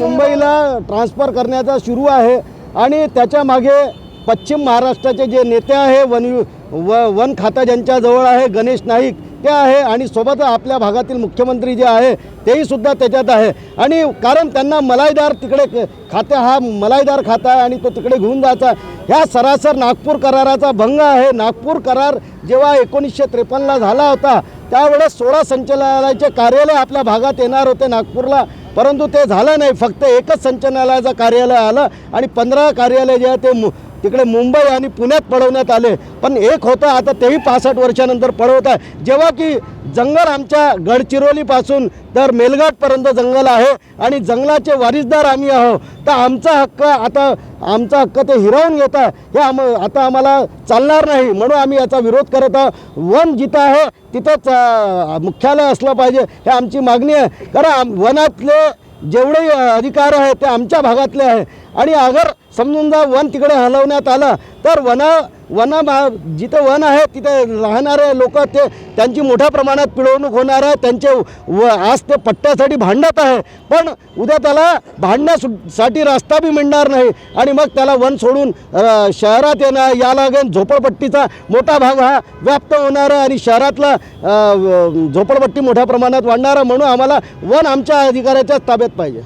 मुंबईला ट्रान्सफर करण्याचा सुरू आहे. आणि त्याच्यामागे पश्चिम महाराष्ट्राचे जे नेते आहे वन व वन खाता ज्यांच्याजवळ आहे गणेश नाईक ते आहे. आणि सोबत आपल्या भागातील मुख्यमंत्री जे आहे तेही सुद्धा त्याच्यात आहे. आणि कारण त्यांना मलाईदार तिकडे क- खाते हा मलाईदार खाता आहे आणि तो तिकडे घेऊन जायचा. ह्या सरासर नागपूर कराराचा भंग आहे. नागपूर करार जेव्हा एकोणीसशे त्रेपन्नला झाला होता त्यावेळेस सोळा संचालनालयाचे कार्यालय आपल्या भागात येणार होते नागपूरला. परंतु ते झालं नाही. फक्त एकच संचालनालयाचं कार्यालय आलं आणि पंधरा कार्यालय जे आहे ते मु तिकडे मुंबई आणि पुण्यात पळवण्यात आले. पण एक होतं आता तेही पासष्ट वर्षानंतर पळवत आहे. जेव्हा की जंगल आमच्या गडचिरोलीपासून तर मेलघाटपर्यंत जंगल आहे आणि जंगलाचे वारिसदार आम्ही आहोत. तर आमचा हक्क आता आमचा हक्क ते हिरावून घेत आहे. हे आम आता आम्हाला चालणार नाही म्हणून आम्ही याचा विरोध करत आहोत. वन जिथं आहे तिथंच मुख्यालय असलं पाहिजे हे आमची मागणी आहे. कारण वनातले जेवढे अधिकार आहे ते आमच्या भागातले आहे आणि अगर समजून जा वन तिकडे हलवण्यात आलं तर वना वना जिथं वन आहे तिथे राहणारे लोक ते त्यांची मोठ्या प्रमाणात पिळवणूक होणार आहे त्यांचे व आज ते पट्ट्यासाठी भांडत आहे. पण उद्या त्याला भांडण्यासाठी रस्ता बी मिळणार नाही. आणि मग त्याला वन सोडून शहरात येणार या लागेल झोपडपट्टीचा मोठा भाग हा व्याप्त होणार आहे आणि शहरातला झोपडपट्टी मोठ्या प्रमाणात वाढणार आहे. म्हणून आम्हाला वन आमच्या अधिकाऱ्याच्याच ताब्यात पाहिजे.